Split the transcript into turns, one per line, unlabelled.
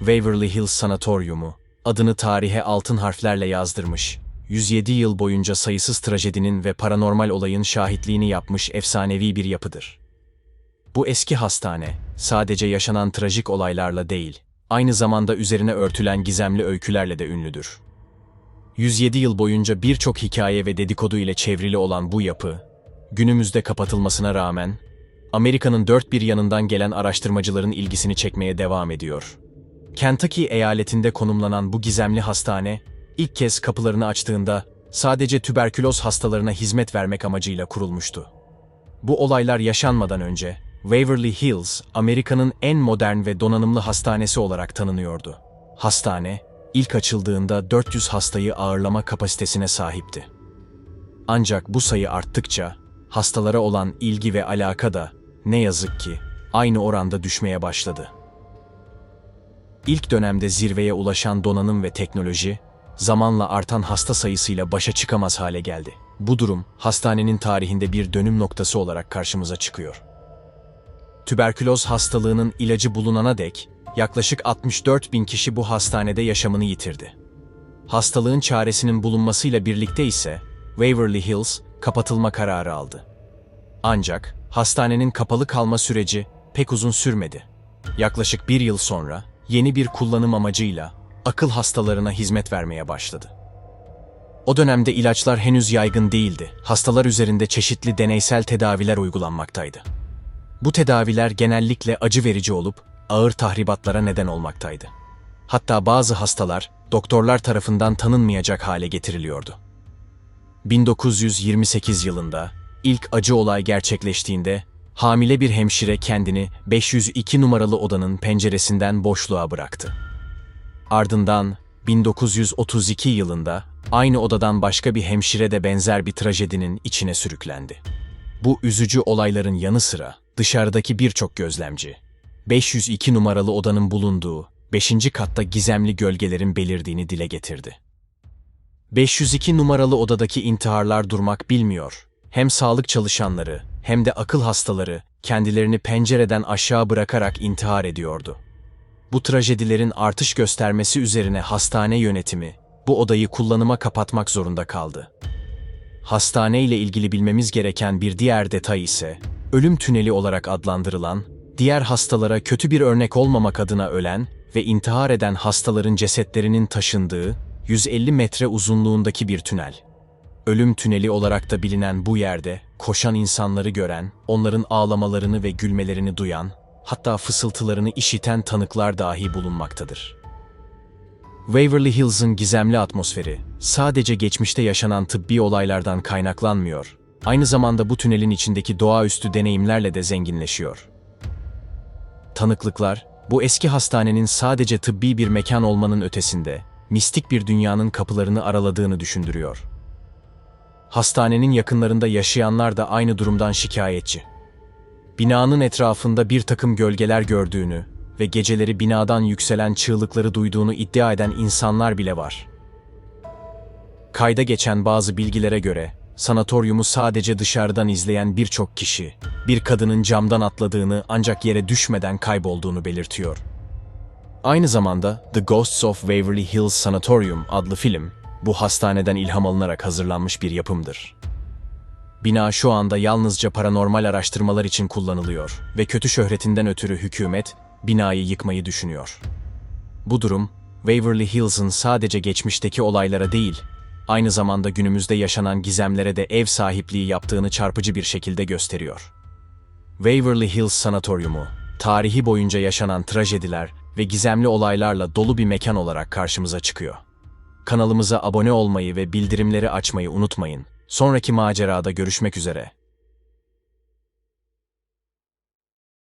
Waverly Hills Sanatoryumu, adını tarihe altın harflerle yazdırmış, 107 yıl boyunca sayısız trajedinin ve paranormal olayın şahitliğini yapmış efsanevi bir yapıdır. Bu eski hastane, sadece yaşanan trajik olaylarla değil, aynı zamanda üzerine örtülen gizemli öykülerle de ünlüdür. 107 yıl boyunca birçok hikaye ve dedikodu ile çevrili olan bu yapı, günümüzde kapatılmasına rağmen, Amerika'nın dört bir yanından gelen araştırmacıların ilgisini çekmeye devam ediyor. Kentucky eyaletinde konumlanan bu gizemli hastane, ilk kez kapılarını açtığında sadece tüberküloz hastalarına hizmet vermek amacıyla kurulmuştu. Bu olaylar yaşanmadan önce Waverly Hills, Amerika'nın en modern ve donanımlı hastanesi olarak tanınıyordu. Hastane, ilk açıldığında 400 hastayı ağırlama kapasitesine sahipti. Ancak bu sayı arttıkça hastalara olan ilgi ve alaka da ne yazık ki aynı oranda düşmeye başladı. İlk dönemde zirveye ulaşan donanım ve teknoloji, zamanla artan hasta sayısıyla başa çıkamaz hale geldi. Bu durum, hastanenin tarihinde bir dönüm noktası olarak karşımıza çıkıyor. Tüberküloz hastalığının ilacı bulunana dek, yaklaşık 64 bin kişi bu hastanede yaşamını yitirdi. Hastalığın çaresinin bulunmasıyla birlikte ise, Waverly Hills kapatılma kararı aldı. Ancak, hastanenin kapalı kalma süreci pek uzun sürmedi. Yaklaşık bir yıl sonra, yeni bir kullanım amacıyla akıl hastalarına hizmet vermeye başladı. O dönemde ilaçlar henüz yaygın değildi. Hastalar üzerinde çeşitli deneysel tedaviler uygulanmaktaydı. Bu tedaviler genellikle acı verici olup ağır tahribatlara neden olmaktaydı. Hatta bazı hastalar doktorlar tarafından tanınmayacak hale getiriliyordu. 1928 yılında ilk acı olay gerçekleştiğinde hamile bir hemşire kendini 502 numaralı odanın penceresinden boşluğa bıraktı. Ardından 1932 yılında aynı odadan başka bir hemşire de benzer bir trajedinin içine sürüklendi. Bu üzücü olayların yanı sıra dışarıdaki birçok gözlemci 502 numaralı odanın bulunduğu 5. katta gizemli gölgelerin belirdiğini dile getirdi. 502 numaralı odadaki intiharlar durmak bilmiyor. Hem sağlık çalışanları hem de akıl hastaları kendilerini pencereden aşağı bırakarak intihar ediyordu. Bu trajedilerin artış göstermesi üzerine hastane yönetimi bu odayı kullanıma kapatmak zorunda kaldı. Hastane ile ilgili bilmemiz gereken bir diğer detay ise ölüm tüneli olarak adlandırılan, diğer hastalara kötü bir örnek olmamak adına ölen ve intihar eden hastaların cesetlerinin taşındığı 150 metre uzunluğundaki bir tünel. Ölüm tüneli olarak da bilinen bu yerde koşan insanları gören, onların ağlamalarını ve gülmelerini duyan, hatta fısıltılarını işiten tanıklar dahi bulunmaktadır. Waverly Hills'ın gizemli atmosferi sadece geçmişte yaşanan tıbbi olaylardan kaynaklanmıyor, aynı zamanda bu tünelin içindeki doğaüstü deneyimlerle de zenginleşiyor. Tanıklıklar, bu eski hastanenin sadece tıbbi bir mekan olmanın ötesinde, mistik bir dünyanın kapılarını araladığını düşündürüyor. Hastanenin yakınlarında yaşayanlar da aynı durumdan şikayetçi. Binanın etrafında bir takım gölgeler gördüğünü ve geceleri binadan yükselen çığlıkları duyduğunu iddia eden insanlar bile var. Kayda geçen bazı bilgilere göre sanatoryumu sadece dışarıdan izleyen birçok kişi, bir kadının camdan atladığını ancak yere düşmeden kaybolduğunu belirtiyor. Aynı zamanda The Ghosts of Waverly Hills Sanatorium adlı film, bu hastaneden ilham alınarak hazırlanmış bir yapımdır. Bina şu anda yalnızca paranormal araştırmalar için kullanılıyor ve kötü şöhretinden ötürü hükümet binayı yıkmayı düşünüyor. Bu durum, Waverly Hills'ın sadece geçmişteki olaylara değil, aynı zamanda günümüzde yaşanan gizemlere de ev sahipliği yaptığını çarpıcı bir şekilde gösteriyor. Waverly Hills Sanatoryumu, tarihi boyunca yaşanan trajediler ve gizemli olaylarla dolu bir mekan olarak karşımıza çıkıyor. Kanalımıza abone olmayı ve bildirimleri açmayı unutmayın. Sonraki macerada görüşmek üzere.